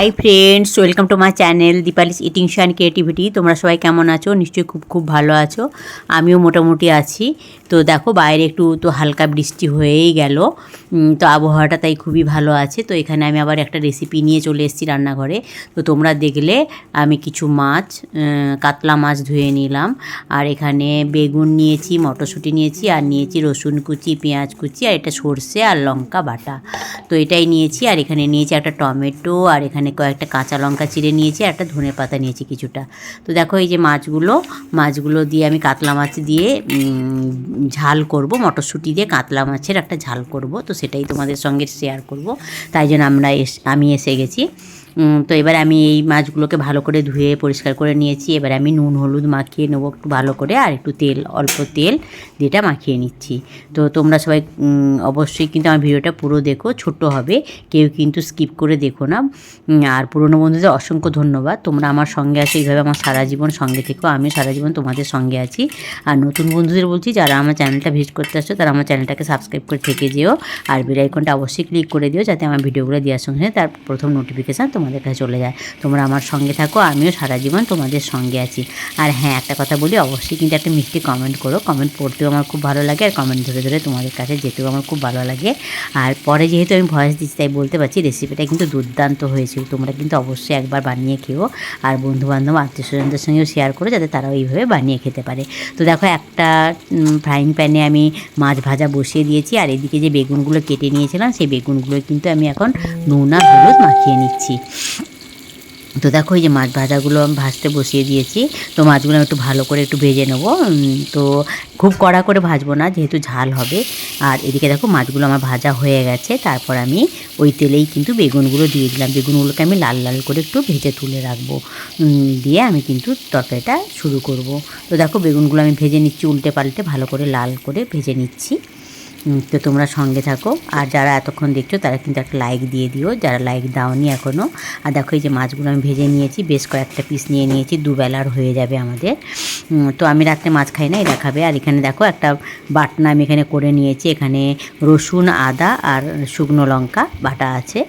Hi friends welcome to my channel Dipali's eating and creativity তোমরা সবাই কেমন আছো? নিশ্চয়ই খুব খুব ভালো আছো। আমিও মোটামুটি আছি। তো দেখো, বাইরে একটু তো হালকা বৃষ্টি হয়েই গেল। তো আবহাওয়াটা তাই খুবই ভালো আছে। তো এখানে আমি আবার একটা রেসিপি নিয়ে চলে এসেছি রান্নাঘরে। তো তোমরা দেখলে আমি কিছু মাছ কাতলা মাছ ধুয়ে নিলাম। আর এখানে বেগুন নিয়েছি, মটরশুঁটি নিয়েছি, আর নিয়েছি রসুন কুচি, পেঁয়াজ কুচি, আর এটা সর্ষে আর লঙ্কা বাটা। তো এটাই নিয়েছি। আর এখানে নিয়েছি একটা টমেটো, আর এখানে কয়েকটা কাঁচা লঙ্কা চিড়ে নিয়েছি, একটা ধনে পাতা নিয়েছি কিছুটা। তো দেখো এই যে মাছগুলো মাছগুলো দিয়ে আমি কাতলা মাছ দিয়ে ঝাল করব, মটরশুঁটি দিয়ে কাতলা মাছের একটা ঝাল করব। তো সেটাই তোমাদের সঙ্গে শেয়ার করব। তাই জন্য আমরা এস, আমি এসে গেছি। তো এবার আমি এই মাছগুলোকে ভালো করে ধুয়ে পরিষ্কার করে নিয়েছি। এবার আমি নুন, হলুদ মাখিয়ে নেব একটু ভালো করে আর একটু তেল, অল্প তেল যেটা মাখিয়ে নিচ্ছি। তো তোমরা সবাই অবশ্যই কিন্তু আমার ভিডিওটা পুরো দেখো ছোট হবে, কেউ কিন্তু স্কিপ করে দেখো না। আর পুরনো বন্ধুদের অসংখ্য ধন্যবাদ। তোমরা আমার সঙ্গে আছো, এইভাবে আমার সারা জীবন সঙ্গে থেকো আমি সারা জীবন তোমাদের সঙ্গে আছি। আর নতুন বন্ধুদের বলছি, যারা আমার চ্যানেলটা ভিজিট করতে আসছো, তারা আমার চ্যানেলটাকে সাবস্ক্রাইব করে থেকে যেও। আর বেল আইকনটা অবশ্যই ক্লিক করে দিও, যাতে আমার ভিডিওগুলো দেওয়ার সঙ্গে তার প্রথম নোটিফিকেশান তোমাদের কাছে চলে যায়। তোমরা আমার সঙ্গে থাকো, আমিও সারা জীবন তোমাদের সঙ্গে আছি। আর হ্যাঁ একটা কথা বলি, অবশ্যই কিন্তু একটা মিষ্টি কমেন্ট করো। কমেন্ট পড়তেও আমার খুব ভালো লাগে আর কমেন্ট ধরে ধরে তোমাদের কাছে যেতেও আমার খুব ভালো লাগে। আর পরে যেহেতু আমি ভয়েস দিচ্ছি, তাই বলতে পারছি রেসিপিটা কিন্তু দুর্দান্ত হয়েছিল। তোমরা কিন্তু অবশ্যই একবার বানিয়ে খেও আর বন্ধু বান্ধব আত্মীয় স্বজনদের সঙ্গেও শেয়ার করো যাতে তারাও এইভাবে বানিয়ে খেতে পারে। তো দেখো, একটা ফ্রাইং প্যানে আমি মাছ ভাজা বসিয়ে দিয়েছি আর এদিকে যে বেগুনগুলো কেটে নিয়েছিলাম, সেই বেগুনগুলো কিন্তু আমি এখন নুন আর হলুদ মাখিয়ে নিচ্ছি। তো দেখো এই যে মাছ ভাজাগুলো আমি ভাজতে বসিয়ে দিয়েছি। তো মাছগুলো আমি একটু ভালো করে একটু ভেজে নেব। তো খুব কড়া করে ভাজবো না, যেহেতু ঝাল হবে। আর এদিকে দেখো মাছগুলো আমার ভাজা হয়ে গেছে। তারপর আমি ওই তেলেই কিন্তু বেগুনগুলো দিয়ে দিলাম। বেগুনগুলোকে আমি লাল লাল করে একটু ভেজে তুলে রাখব। দিয়ে আমি কিন্তু তরকারিটা শুরু করব। তো দেখো বেগুনগুলো আমি ভেজে নিচ্ছি, উল্টে পাল্টে ভালো করে লাল করে ভেজে নিচ্ছি। তো তোমরা সঙ্গে থাকো। আর যারা এতক্ষণ দেখছ, তারা কিন্তু একটা লাইক দিয়ে দিও। যারা লাইক দাওনি এখনও আর দেখো এই যে মাছগুলো আমি ভেজে নিয়েছি, বেশ কয়েকটা পিস নিয়ে নিয়েছি, দুবেলার হয়ে যাবে আমাদের। তো আমি রাত্রে মাছ খাই না এটা খাবে আর এখানে দেখো একটা বাটনা আমি এখানে করে নিয়েছি। এখানে রসুন, আদা আর শুকনো লঙ্কা বাটা আছে।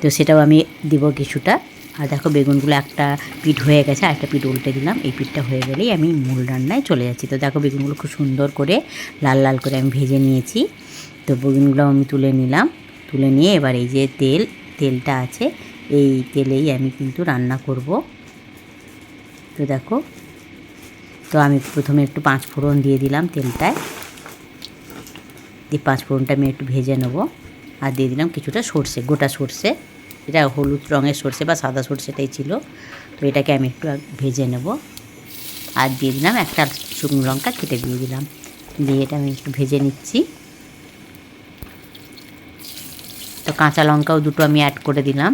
তো সেটাও আমি দিব কিছুটা। আর দেখো বেগুনগুলো একটা পিঠ হয়ে গেছে, আর একটা পিঠ উল্টে দিলাম। এই পিঠটা হয়ে গেলেই আমি মূল রান্নায় চলে যাচ্ছি। তো দেখো বেগুনগুলো খুব সুন্দর করে লাল লাল করে আমি ভেজে নিয়েছি। তো বেগুনগুলো আমি তুলে নিলাম। তুলে নিয়ে এবার এই যে তেল, তেলটা আছে, এই তেলেই আমি কিন্তু রান্না করব। তো দেখো, তো আমি প্রথমে একটু পাঁচ ফোড়ন দিয়ে দিলাম তেলটায়। দিয়ে পাঁচ ফোড়নটা আমি একটু ভেজে নেব। আর দিয়ে দিলাম কিছুটা সর্ষে, গোটা সর্ষে। এটা হলুদ রঙের সর্ষে বা সাদা সর্ষেটাই ছিল। তো এটাকে আমি একটু ভেজে নেব। আর দিয়ে দিলাম একটা শুকনো লঙ্কা কেটে দিয়ে দিলাম। দিয়ে এটা আমি একটু ভেজে নিচ্ছি। তো কাঁচা লঙ্কাও দুটো আমি অ্যাড করে দিলাম।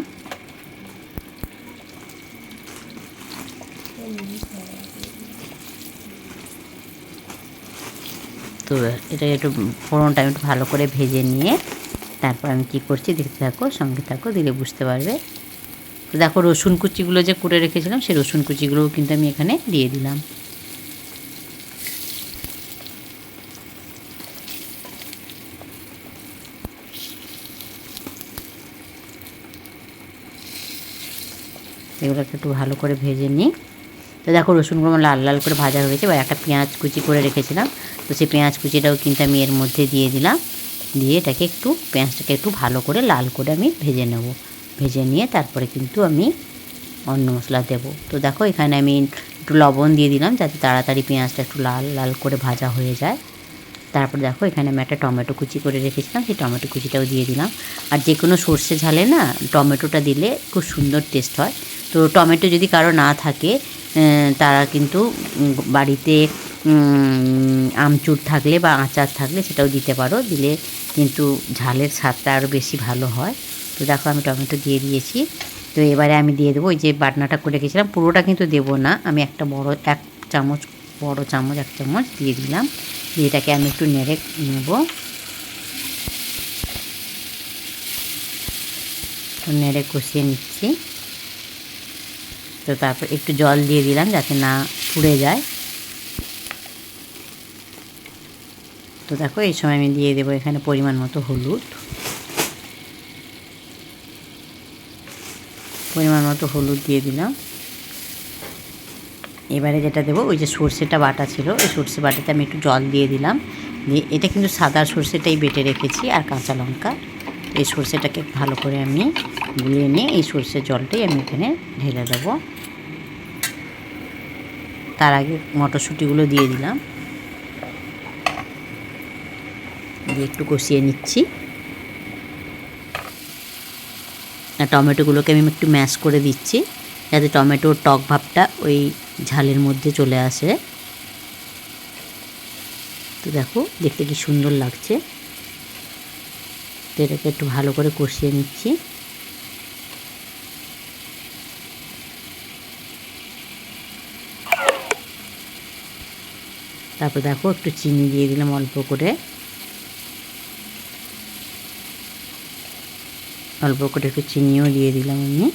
তো এটা একটু ফোড়নটা আমি একটু ভালো করে ভেজে নিয়ে তারপর আমি কী করছি? দেখতে থাকো, সঙ্গে থাকো, দিলে বুঝতে পারবে। তো দেখো, রসুন কুচিগুলো যে করে রেখেছিলাম, সেই রসুন কুচিগুলোও কিন্তু আমি এখানে দিয়ে দিলাম। এগুলোকে একটু ভালো করে ভেজে নিই। তো দেখো, রসুনগুলো লাল লাল করে ভাজা হয়েছে, এবার একটা পেঁয়াজ কুচি করে রেখেছিলাম। তো সেই পেঁয়াজ কুচিটাও কিন্তু আমি এর মধ্যে দিয়ে দিলাম। দিয়ে এটাকে একটু পেঁয়াজটাকে একটু ভালো করে লাল করে আমি ভেজে নেব। ভেজে নিয়ে তারপরে কিন্তু আমি অন্য মশলা দেব। তো দেখো এখানে আমি একটু লবণ দিয়ে দিলাম যাতে তাড়াতাড়ি পেঁয়াজটা একটু লাল লাল করে ভাজা হয়ে যায়। তারপর দেখো এখানে আমি একটা টমেটো কুচি করে রেখেছিলাম, সেই টমেটো কুচিটাও দিয়ে দিলাম। আর যে কোনো সর্ষে ঝালে না টমেটোটা দিলে খুব সুন্দর টেস্ট হয়। তো টমেটো যদি কারও না থাকে তারা কিন্তু বাড়িতে আমচুর থাকলে বা আচার থাকলে সেটাও দিতে পারো। দিলে কিন্তু ঝালের স্বাদটা আরও বেশি ভালো হয়। তো দেখো আমি টমেটো দিয়ে দিয়েছি। তো এবারে আমি দিয়ে দেবো, ওই যে বাটনাটা করে রেখেছিলাম, পুরোটা কিন্তু দেবো না। আমি একটা বড়, এক চামচ, বড় চামচ, এক চামচ দিয়ে দিলাম। দিয়ে এটাকে আমি একটু নেড়ে নেব। নেড়ে কষিয়ে নিচ্ছি। তো তারপর একটু জল দিয়ে দিলাম যাতে না পুড়ে যায়। তো দেখো, এই সময় আমি দিয়ে দেবো এখানে পরিমাণ মতো হলুদ। পরিমাণ মতো হলুদ দিয়ে দিলাম। এবারে যেটা দেবো, ওই যে সর্ষেটা বাটা ছিল, ওই সর্ষে বাটাতে আমি একটু জল দিয়ে দিলাম। দিয়ে এটা কিন্তু সাদা সর্ষেটাই বেটে রেখেছি, আর কাঁচা লঙ্কা। এই সর্ষেটাকে ভালো করে আমি গুলিয়ে নিয়ে এই সর্ষের জলটাই আমি এখানে ঢেলে দেবো। তার আগে মটরশুঁটিগুলো দিয়ে দিলাম। দিয়ে একটু কষিয়ে নিচ্ছি। টমেটোগুলোকে আমি একটু ম্যাশ করে দিচ্ছি, যাতে টমেটোর টক ভাবটা ওই ঝালের মধ্যে চলে আসে। তো দেখো, দেখতে কি সুন্দর লাগছে। তো এটাকে একটু ভালো করে কষিয়ে নিচ্ছি। তারপর দেখো, একটু চিনি দিয়ে দিলাম অল্প করে। অল্প করে একটু চিনিও দিয়ে দিলাম আমি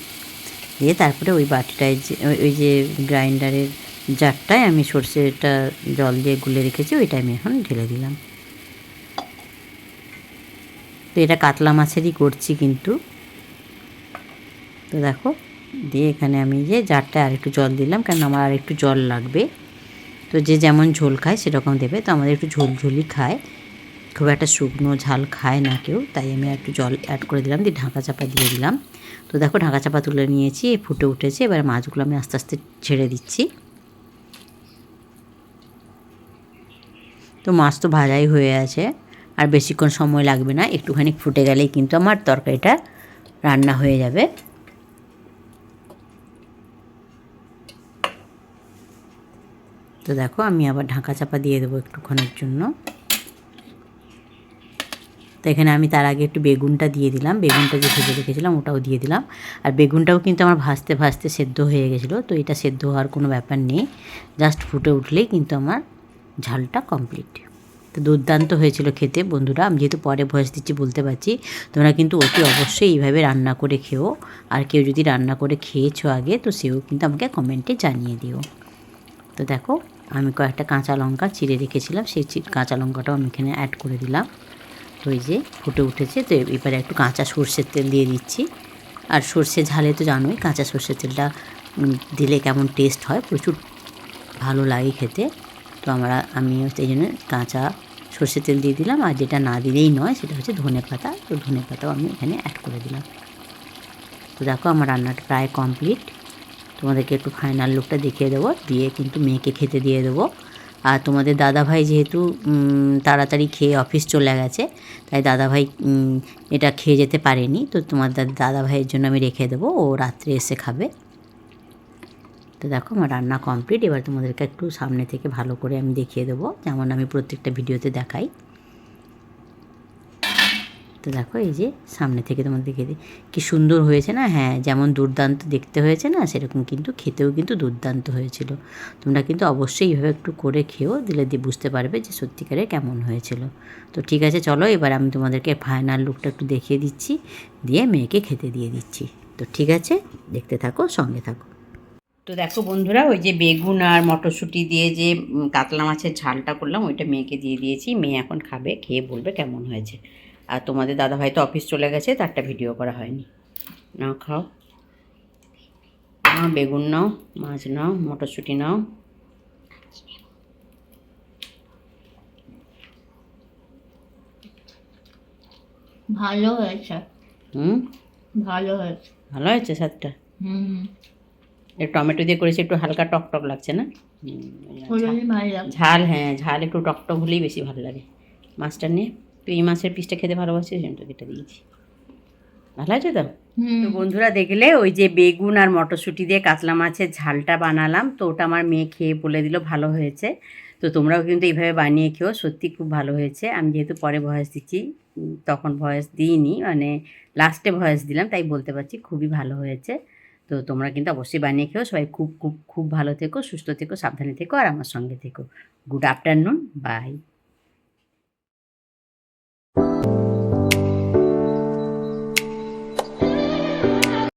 দিয়ে তারপরে ওই বাটিটায় যে, ওই- যে গ্রাইন্ডারের জারটায় আমি সর্ষেটা জল দিয়ে গুলে রেখেছি, ওইটা আমি এখন ঢেলে দিলাম। তো এটা কাতলা মাছেরই করছি কিন্তু। তো দেখো, দিয়ে এখানে আমি যে জারটায় আর একটু জল দিলাম, কারণ আমার আর একটু জল লাগবে। তো যে যেমন ঝোল খায় সেরকম দেবে। তো আমাদের একটু ঝোল ঝোলই খায়। খুব একটা শুকনো ঝাল খায় না কেউ, তাই আমি একটু জল অ্যাড করে দিলাম, দিয়ে ঢাকা চাপা দিয়ে দিলাম। তো দেখো ঢাকা চাপা তুলে নিয়েছি ফুটে উঠেছে, এবার মাছগুলো আমি আস্তে আস্তে ছেড়ে দিচ্ছি। তো মাছ তো ভাজাই হয়ে আছে, আর বেশিক্ষণ সময় লাগবে না, একটুখানি ফুটে গেলেই কিন্তু আমার তরকারিটা রান্না হয়ে যাবে। তো দেখো আমি আবার ঢাকা চাপা দিয়ে দেবো একটুক্ষণের জন্য। তো এখানে আমি তার আগে একটু বেগুনটা দিয়ে দিলাম। বেগুনটা যে ভেজে রেখেছিলাম ওটাও দিয়ে দিলাম। আর বেগুনটাও কিন্তু আমার ভাজতে ভাজতে সেদ্ধ হয়ে গেছিল, তো এটা সেদ্ধ হওয়ার কোনো ব্যাপার নেই। জাস্ট ফুটে উঠলেই কিন্তু আমার ঝালটা কমপ্লিট। তো দুর্দান্ত হয়েছিল খেতে বন্ধুরা। আমি যেহেতু পরে ভয়েস দিচ্ছি, বলতে পারছি, তোমরা কিন্তু অতি অবশ্যই এইভাবে রান্না করে খেও। আর কেউ যদি রান্না করে খেয়েছো আগে, তো সেও কিন্তু আমাকে কমেন্টে জানিয়ে দিও। তো দেখো, আমি কয়েকটা কাঁচা লঙ্কা চিড়ে রেখেছিলাম। সেই কাঁচা লঙ্কাটাও আমি এখানে অ্যাড করে দিলাম। এই যে ফুটে উঠেছে, তো এবারে একটু কাঁচা সর্ষের তেল দিয়ে দিচ্ছি। আর সর্ষে ঝালে তো জানোই, কাঁচা সর্ষের তেলটা দিলে কেমন টেস্ট হয়, প্রচুর ভালো লাগে খেতে। তো আমরা আমি সেই জন্য কাঁচা সর্ষের তেল দিয়ে দিলাম, আর যেটা না দিলেই নয়, সেটা হচ্ছে ধনে পাতা। তো ধনে পাতাও আমি এখানে অ্যাড করে দিলাম। তো দেখো আমার রান্নাটা প্রায় কমপ্লিট তোমাদেরকে একটু ফাইনাল লুকটা দেখিয়ে দেবো, দিয়ে কিন্তু মেয়েকে খেতে দিয়ে দেবো। আর তোমাদের দাদাভাই যেহেতু তাড়াতাড়ি খেয়ে অফিস চলে গেছে, তাই দাদাভাই এটা খেয়ে যেতে পারেনি। তো তোমার দাদাভাইয়ের জন্য আমি রেখে দেবো, ও রাত্রে এসে খাবে। তো দেখো আমার রান্না কমপ্লিট, এবার তোমাদেরকে একটু সামনে থেকে ভালো করে আমি দেখিয়ে দেবো। যেমন আমি প্রত্যেকটা ভিডিওতে দেখাই। তো দেখো এই যে সামনে থেকে তোমাদের দেখিয়ে দিই। কি সুন্দর হয়েছে না? হ্যাঁ যেমন দুর্দান্ত দেখতে হয়েছে না, সেরকম কিন্তু খেতেও কিন্তু দুর্দান্ত হয়েছিল। তোমরা কিন্তু অবশ্যই এইভাবে একটু করে খেও দিলে দিয়ে বুঝতে পারবে যে সত্যিকারে কেমন হয়েছিল। তো ঠিক আছে, চলো এবার আমি তোমাদেরকে ফাইনাল লুকটা একটু দেখিয়ে দিচ্ছি, দিয়ে মেয়েকে খেতে দিয়ে দিচ্ছি। তো ঠিক আছে, দেখতে থাকো, সঙ্গে থাকো। তো দেখো বন্ধুরা, ওই যে বেগুন আর মটরশুঁটি দিয়ে যে কাতলা মাছের ঝালটা করলাম, ওইটা মেয়েকে দিয়ে দিয়েছি। মেয়ে এখন খাবে, খেয়ে বলবে কেমন হয়েছে। আর তোমাদের দাদাভাই তো অফিস চলে গেছে তারটা ভিডিও করা হয়নি। নাও খাও। নাও বেগুন নাও মাছ নাও মটরশুঁটি নাও। ভালো হয়েছে। হুম? ভালো হয়েছে। ভালো হয়েছে স্বাদটা? হুম। একটু টমেটো দিয়ে করেছি একটু হালকা টক টক লাগছে না? ঝাল হ্যাঁ ঝাল একটু টক টক হলেই বেশি ভালো লাগে। মাছটা নিয়ে। তুই এই মাছের পিসটা খেতে ভালোবাসিস জন্য তোকে এটা দিয়েছি। ভালো আছে তো? তো বন্ধুরা দেখলে ওই যে বেগুন আর মটরশুঁটি দিয়ে কাতলা মাছের ঝালটা বানালাম তো ওটা আমার মেয়ে খেয়ে বলে দিল ভালো হয়েছে। তো তোমরাও কিন্তু এইভাবে বানিয়ে খেও সত্যি খুব ভালো হয়েছে। আমি যেহেতু পরে ভয়েস দিচ্ছি তখন ভয়েস দিইনি মানে লাস্টে ভয়েস দিলাম তাই বলতে পারছি খুবই ভালো হয়েছে। তো তোমরা কিন্তু অবশ্যই বানিয়ে খেও সবাই খুব খুব খুব ভালো থেকো সুস্থ থেকো সাবধানে থেকো আর আমার সঙ্গে থেকো। Good afternoon by you